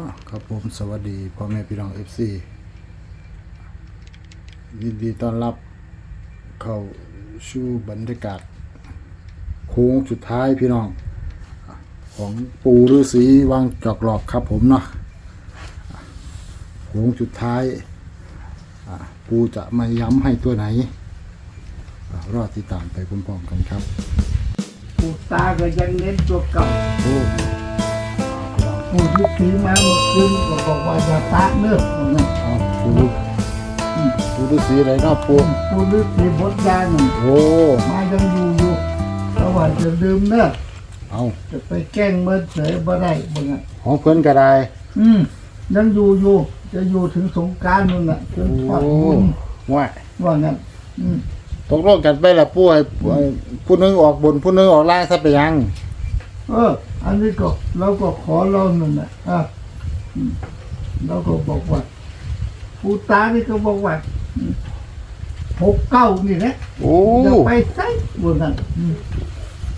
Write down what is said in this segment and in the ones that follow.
อ่าครับผมสวัสดีพ่อแม่พี่น้องเอฟซียินดีต้อนรับเข้าสู่บรรยากาศโค้งสุดท้ายพี่น้องอะของปูฤาษีวังจอกหลอกครับผมเนาะอะโค้งสุดท้ายอะปูจะมาย้ำให้ตัวไหนอะรอติดตามไปพร้อมๆกันครับ ปู่ตาก็ยังเน้นตัวเก่าโอ้ ปู่ที่ถือมาเมื่อคืนก็บอกว่าอย่าตากเนื้อว่างั้นเอาปูปูฤาษีอะไรเนาะปูปู่ฤาษีบดยาหนึ่งโอ้มายังอยู่อยู่เพราะว่าจะลืมเนื้อเอาจะไปแกล้งเมื่อเสยบ่ได้บ่งั้นของเพิ่นก็ได้ อืมยังอยู่อยู่จะอยู่ถึงสงการนู่นน่ะจนโอ้ฝักบุญว่าว่างั้นอืมตกลงกันไปละผู้ให้ผู้หนึงออกบนผู้หนึงออกล่างซะไปยัง เออ อันนี้ก็เราก็ขอเรานั่นน่ะอะอืมเราก็บอกว่าปู่ตานี่ก็บอกว่าอืมหกเก้านี่แหละโอ้จะไปใส่บนนั้นอืม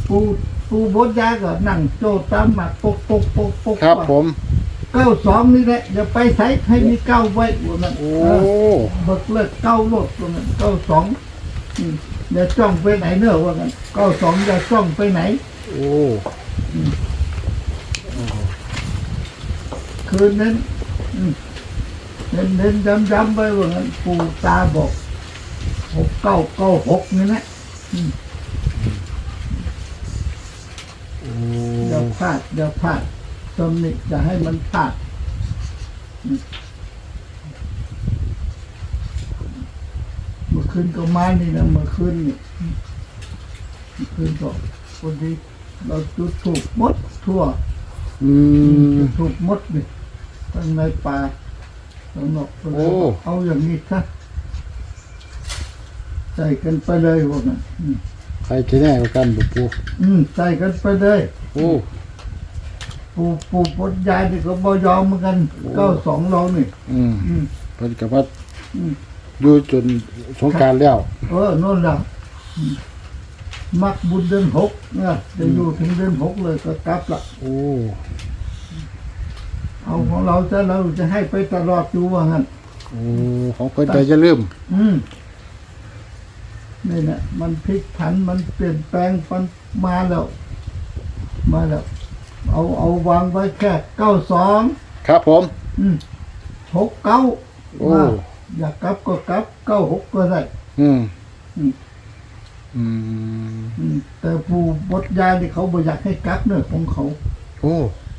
ปูปูบดยาก็นั่งโจตามมาปกปกปกปกครับผมเก้าสองนี่แหละอย่าไปใส่ให้มีเก้าไว้บนนั้นโอ้เออเบิกเลิกเก้าโลดบนนั้นเก้าสองอืมอย่าจ้องไปไหนเนอะว่ากันเก้าสองอย่าจ้องไปไหน โอ้ คืนนั้นเน้นเน้นย้ำย้ำไปว่างั้นปู่ตาบอกหกเก้าเก้าหกนี่นะโอ้อย่าพลาดอย่าพลาดตำหนิอย่าให้มันพลาดเมื่อคืนก็มานี่นะเมื่อคืนนี่เมื่อคืนก็พอดี เราจุดถูกมดทั่วอืม จุดถูกมดนี่ทั้งในป่าทั้งนอกทั้งโอ้เอาอย่างนี้ซะใส่กันไปเลยพวกนั้นอืมใครที่แน่กว่ากันบุปูอืมใส่กันไปเลย โอ้ปู่ปู่ปดยายนี่ก็บ่ยอมเหมือนกันเก้าสองเรานี่ อืมอืม เพิ่นก็ว่าอืม อยู่จนสงกรารแล้ว เออโน่นละอื มมักบุญเดือนหกเนี่ยจะอยู่ถึงเดือนหกเลยก็กลับละโอ้เอาของเราจะเราจะให้ไปตลอดอยู่ว่างั้นโอ้ของเพิ่นก็จะลืมอืมนี่นะมันพลิกผันมันเปลี่ยนแปลงมันมาแล้ว มาแล้ว เอาเอาวางไว้แค่เก้าสองครับผม อืมหกเก้าโอ้ว่าอยากกลับก็กลับเก้าหกก็ได้ อืมอืม อืมอืมแต่ผู้บดยาที่เขาบ่อยากให้กลับเนอะของเขา โอ้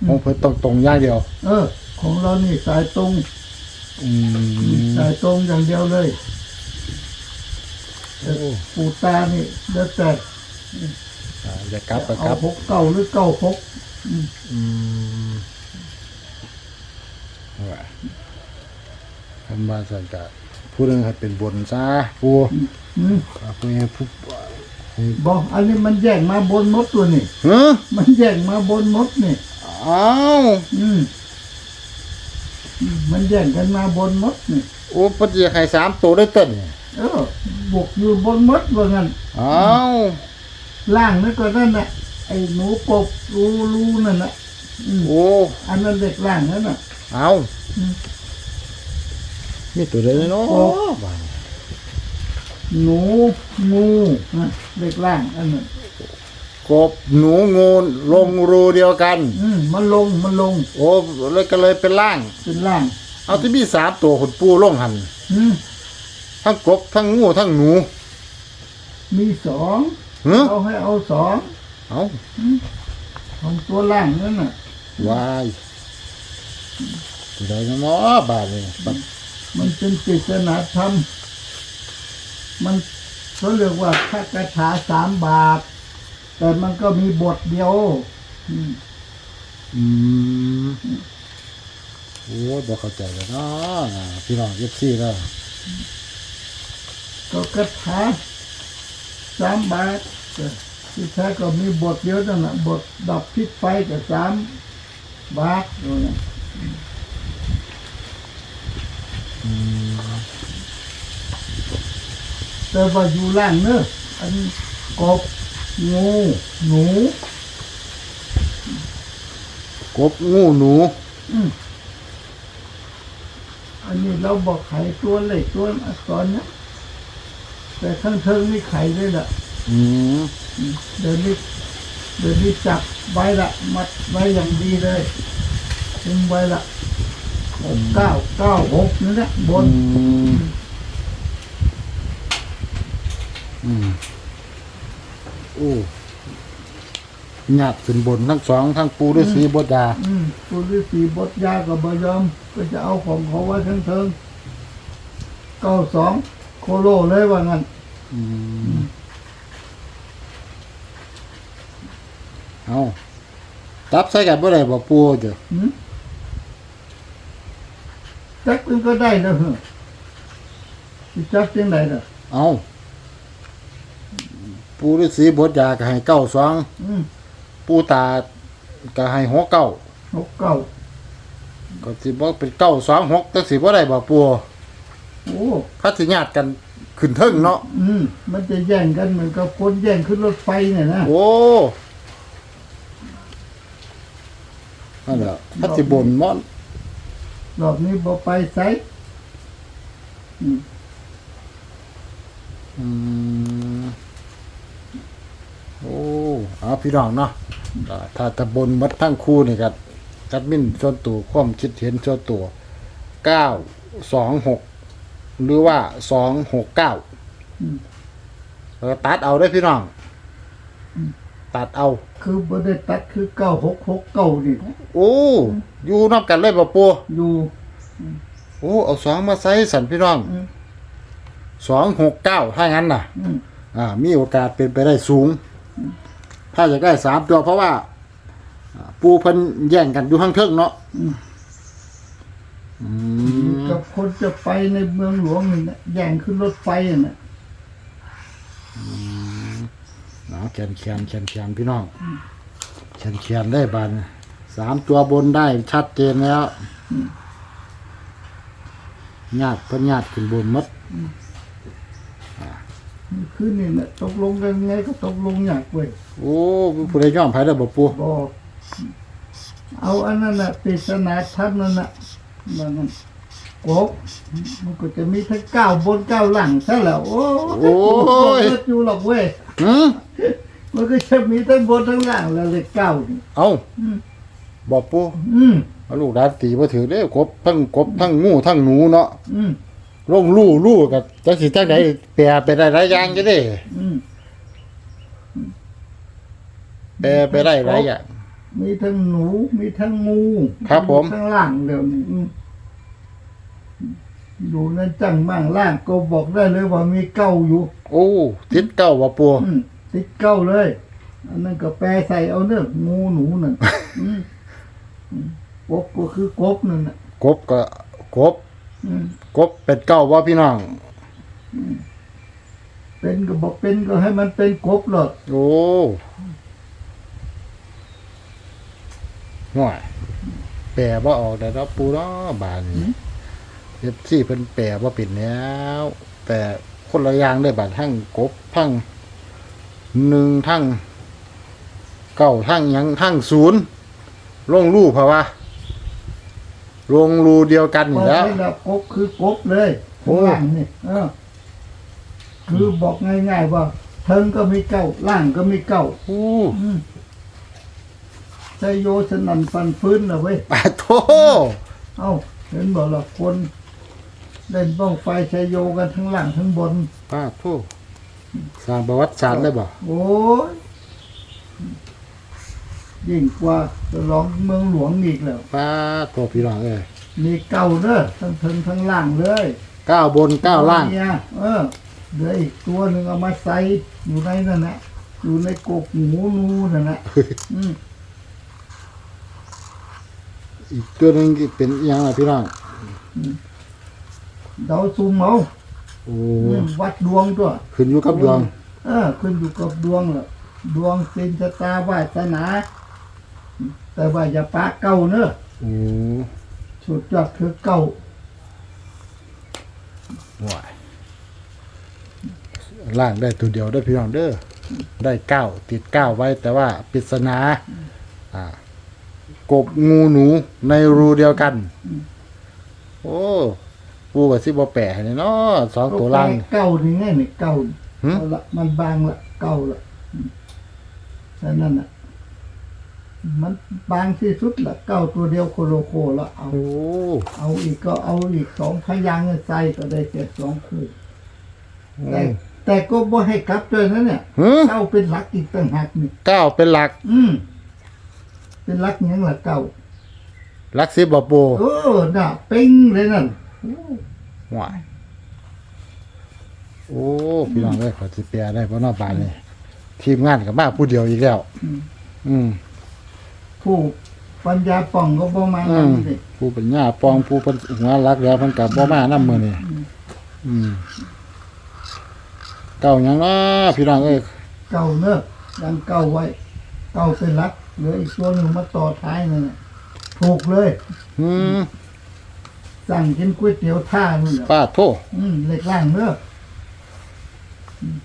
ของเพิ่นต้องตรงอย่างเดียว เออ ของเรานี่สายตรงอืมสายตรงอย่างเดียวเลยโอ้ปู่ตานี่แล้วแต่อ่าอย่ากลับก็กเอาลับหกเก้าหรือเก้าหกอืมอืมว่าทำบ้านสันกะผู้หนึงให้เป็นบนซะผู้อืม อ่าผู้ให้ผู้ บอกอันนี้มันแย่งมาบนมดตัวนี่ฮะมันแย่งมาบนมดนี่อ้าวอืมอืมมันแย่งกันมาบนมดนี่โอ้ปัจจัยให้สามตัวได้เต้นเออบวกอยู่บนมดว่างั้นอ้าวล่างนั่นก็นั่นน่ะไอ้หนูกบรูรูนั่นน่ะอืมโอ้อันนั้นเด็กล่างนั่นน่ะเอาอืมมีตัวเดียวเนาะโอ้บ้าน หนูงูนะเด็กล่างอันนั้นกบหนูงูลงรูเดียวกัน อืมมันลงมันลงโอ้เลยก็เลยเป็นล่าง เป็นล่างเอาที่มีสามตัวคนปูลงหันอืมทั้งกบทั้งงูทั้งหนูมีสองเฮ้อเอาให้เอาสองเอาของตัวล่างนั่นน่ะวายตัวใดเนาะบ้านนี่ปัดมันเป็นปริศนาธรรม มันเขาเรียกว่าพระคาถาสามบาท แต่มันก็มีบทเดียว อืมอืมโอ้ยบ่เข้าใจแล้วเนาะพี่น้องเอฟซีแล้วก็คาถาสามบาทแต่ที่แท้ก็มีบทเดียวนั่นแหละบทดับพิษไฟกับสามบาทโน่นน่ะ แต่ว่าอยู่ล่างเนอะอันกบงูหนู กบงูหนู อืมอันนี้เราบอกไข่ตัวเล็กตัวอักษรนะแต่ข้างเทิงนี่ไข่เลยล่ะอืมอืมเดี๋ยวนี้เดี๋ยวนี้จับไว้ละมัดไว้อย่างดีเลยถึงไว้ละหกเก้าเก้าหกนี่แหละบอืน ม อืมโอ้หยาดขึ้นบนทั้งสองทั้งปูด้วยสีบดยาอืมตัวที่สี่บทยากับบยอม ก็จะเอาของเขาไว้ทั้งเทิงเก้าสองโคโลเลยว่างั้นอืมเอาจับใส่กันบ่ได้บ่ปูเด้อหืมจักมันก็ได้นะเหรอสิจักจังไหนล่ะเอา ปูฤาษีบทยาก็ให้เก้าสองอืมปูตาก็ให้หกเก้าหกเก้าก็สิบ่เป็นเก้าสองหกจังสิบ่ได้บ่ปูโอ้พัดสิญาติกันขึ้นเทิงเนาะอืมมันจะแย่งกันเหมือนกับคนแย่งขึ้นรถไฟเนี่ยนะโอ้นั่นแหละพัดสิบนมอนรอบนี้บอไปไซอืมอืม โอ้เอาพี่น้องเนาะก็ถ้าจะบนหมัดทั้งคู่นี่ครับจัดมินส่วนตัวความคิดเห็นส่วนตัวเก้าสองหกหรือว่าสองหกเก้าอืมแล้วก็ตัดเอาได้อพี่น้อง ตัดเอา คือบ่ได้ตัดคือเก้าหกหกเก้านี่นะโอ้อยู่นอกกันเลยป่ะปูอยู่โอ้เอาสองมาใส่สันพี่น้องอืมสองหกเก้าถ้างั้นน่ะอืมอ่า มีโอกาสเป็นไปได้สูง ถ้าจะได้สามตัวเพราะว่าอ่า ปูเพิ่นแย่งกันอยู่ข้างเทิงเนาะอืมอืมกับคนจะไปในเมืองหลวงนี่นะแย่งขึ้นรถไฟอะนะเนาะแขนแขนแขนแขนพี่น้องแขนแขนได้บานสามตัวบนได้ชัดเจนแล้วญาติเพิ่นญาติขึ้นบนหมด คือนี่นะตกลงกันไงก็ตกลงอยากเว้ยโอ้ผู้ใดยอมไผได้บ่ปูบอกเอาอันนั้นน่ะปริศนาทัพนั่นน่ะมันนั่นกบมันก็จะมีทั้งเก้าบนเก้าหลังซะแล้วโอ้โอ้ยยอยู่หรอกเว้ยหืมมันก็จะมีทั้งบนทั้งล่างแล้วเลขเก้านี่เอาอืมบ่ปูอืมเอาลูกหลานตีบ่ถือเด้อกบทั้งกบทั้งงูทั้งหนูเนาะอืม ลงลู่ลู่กับจังสิจังไดแปลไปได้หลายอย่างจะได้อืมแปลไปได้หลายอย่างมีทั้งหนู มีทั้งงูครับผมทั้งล่างเดี๋ยวนี้อืมอยู่ในจังมั่งล่างก็บอกได้เลยว่ามีเก้าอยู่ โอ้ทิศเก้าว่าปัวอืมติดเก้าเลย อันนั้นก็แปลใส่เอาเนื้อะงูหนูนั่นอืมอืมกบก็คือกบนั่นน่ะกบก็กบ อืมกบเป็ดเก้าว่าพี่น้อง เป็นก็บอกเป็นก็ให้มันเป็นกบหรอกโอ้ห่วยแปลว่าออกแต่เราะปูเนาะบานเอฟซีเพิ่นแปลว่าเป็นแล้ว แต่คนละอย่างเลยบาดทั้งกบทั้งหนึ่งทั้งเก้าทั้งหยังทั้งศูนย์ลงรูปเพราะว่า ลงรูเดียวกันอยู่บอกแล้ว ให้เรากบคือกบเลยโอ้ข้างล่างนี่เออ คือบอกง่ายๆว่าเทิงก็มีเก้าล่างก็มีเก้าอู้อืมใจโยสนันฟันฟื้นนะเว้ย ปาโทเอ้าเห็นบอกละคนเล่นบ้องไฟชัยโยกันทั้งล่างทั้งบน ปาโทสร้างประวัติศาสตร์เลยบ่โอ้ย ยิ่งกว่าจะร้องเมืองหลวงอีกแล้วปาโทพี่น้องเอ้ยมีเก้าเด้อทั้งเทิงทั้งล่างเลยก้าวบนก้าวล่าง เนี่ยเออเหลืออีกตัวหนึ่งเอามาใส่อยู่ในนั่นแหละอยู่ในกกหมูนูนั่นแหละอืมอีกตัวหนึงเป็นอหยังล่ะพี่น้องเดาซุมเอาโอ้อืมวัดดวงตัว ขึ้นอยู่กับดวง เออขึ้นอยู่กับดวงแหละดวงสินชะตาวาสนา แต่ว่าอย่าปะเก่าเนอะโอ้สุดยอดคือเก่าห่วยล่างได้ตัวเดียวได้อพี่น้องเด้อได้เก้าติดเก้าไว้แต่ว่าปริศนาอ่ากบงูหนูในรูเดียวกัน โอ้ปูกับสิบ่แปะให้เนาะสองตัวล่าง เก้านี่ไงนี่เก้านี่หึ เอาละมันบางละเก้าละอืมแต่นั่นน่ะ มันบางที่สุดละเก้าตัวเดียวโคโลโคละเอา โอ้เอาอีกก็เอาอีกสองพยางค์ใส่ก็ได้เจ็ดสองคู่แต่แต่ก็บ่ให้กลับด้วยนะเนี่ยหือเก้าเป็นหลักอีกต่างหากนี่เก้าเป็นหลักอืมเป็นหลักหยังละเก้าหลักสิบบ่ปูเออน่ะเป้งเลยนั่นว้ายโอ้พี่น้องเอ้ยขอสิแปลได้บ่เนาะบาดนี้ทีมงานก็มาผู้เดียวอีกแล้ว อืมอืม ผู้ปัญญาป่องก็บ่มาอืนั่มนสิผู้เป็นหญ้าปองผู้เป็นหัวรักแล้วเพิ่นก็บ่มานำมื้อนี้อืมเก้าหยังเนาะพี่น้องเอ้ยเก่าเนอะยังเก่าไว้ เก่าเป็นหลักเหลืออีกตัวหนึ่งมาต่อท้ายนั่นน่ะถูกเลย อืมสั่งกินก๋วยเตี๋ยวท่านู่นน่ะ ป้าโทอืมเล็กล่างเนอะอืม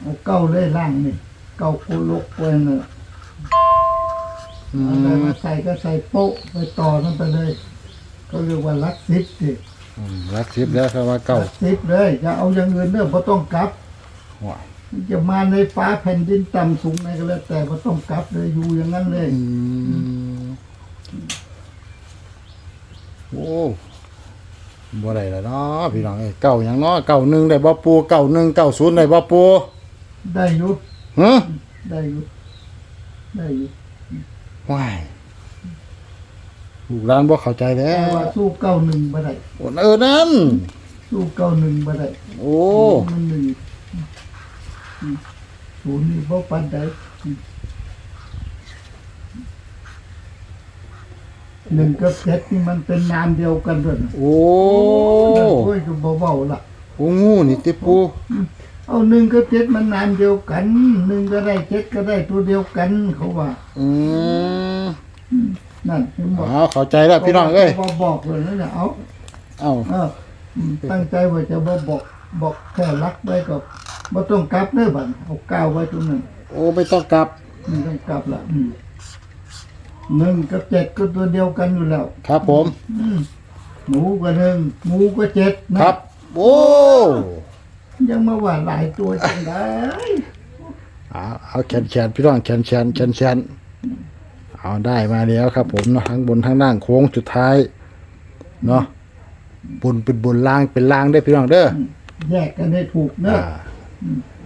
เอาเก่าเลยล่างนี่ เก่าโกลกไปเนอะ อืเอะไรมมาใส่ก็ใส่โป๊ะไปต่อนั่นไปเลยก็เรียกว่าลักซิปสิอืมรักสิบแล้วครับว่าเก้าลักซิปเลยอย่าเอาอย่างอื่นเนอะบ่ต้องกลับว้ายจะมาในฟ้าแผ่นดินต่ำสูงไหนก็แล้วแต่บ่ต้องกลับเลยอยู่อย่างนั้นเลย อืมโอ้บ่ได้แล้วเนาะพี่น้องเอ้ยเก้าหยังเนาะเก้าหนึ่งได้บ่ปูเก้าหนึ่งเก้าศูนย์ได้บ่ปูได้อยุฮะได้อยุได้อยุ ว้ายลูกหลานบ่เข้าใจแล้แต่วว่าสู้เก้าหนึ่งบ่ได้โอ้เออนั่น สู้เก้าหนึ่งบ่ได้โอ้มันหนึ่งอืมศูนย์นี่บ่ปันใดอืมหนึ่งกับเจ็ดนี่มันเป็นนามเดียวกันด้วยนะโอ้โอ้ยก็บ่เบาๆละโอ้งูนี่ติปูเอาหนึ่งกับเจ็ดมันนามเดียวกันหนึ่งก็ได้เจ็ดก็ได้ตัวเดียวกันเขาว่า อืม นั่นเห็นบอกเอาเข้าใจแล้วพี่น้องเอ้ยบ่บอกเลยนะเนี่ยเอาเอ้าเอออืมตั้งใจว่าจะบ่บอกบอกแค่รักไว้ก็บ่ต้องกลับเด้อบัดเอาก้าวไว้ตรงนั้นโอ้ไม่ต้องกลับไม่ต้องกลับละอืมหนึ่งกับเจ็ดก็ตัวเดียวกันอยู่แล้ว ครับผม อืมหมูก็หนึ่งหมูก็เจ็ดนะ ครับ โอ้ยังมาว่าหลายตัวจังได้ เอาเอาแขนแขนพี่น้องแขนแขนแขนแขน เอาได้มาแล้วครับ ผมเนาะทั้งบนทั้งล่างโค้งสุดท้ายเนาะบนเป็นบนล่างเป็นล่างได้อพี่น้องเด้อแยกกันให้ถูกเนอ่า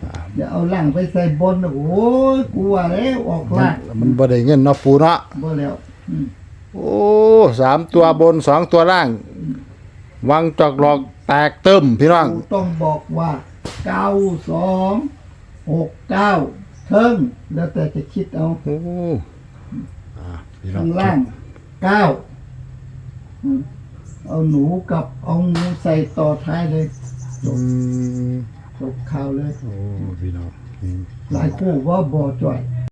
อะอย่าเอาล่างไปใส่บนนะโอ้ยกลัวแล้วออกมันล่างมันบ่ได้เงินเนาะปูเนาะบ่แล้วอืมโอ้สามตัวบนสองตัวล่าง วังจอกหลอกแตกเติมพี่น้องกูต้องบอกว่าเก้าสองหกเก้าเทิงแล้วแต่จะคิดเอาโอ้อ่า พี่น้อข้างงล่างเก้าอืมเอาหนูกับเอางูใส่ต่อท้ายเลยอืมจบข่าวเลย โอ้พี่น้อง หลายคู่ว่าบ่อจ่อย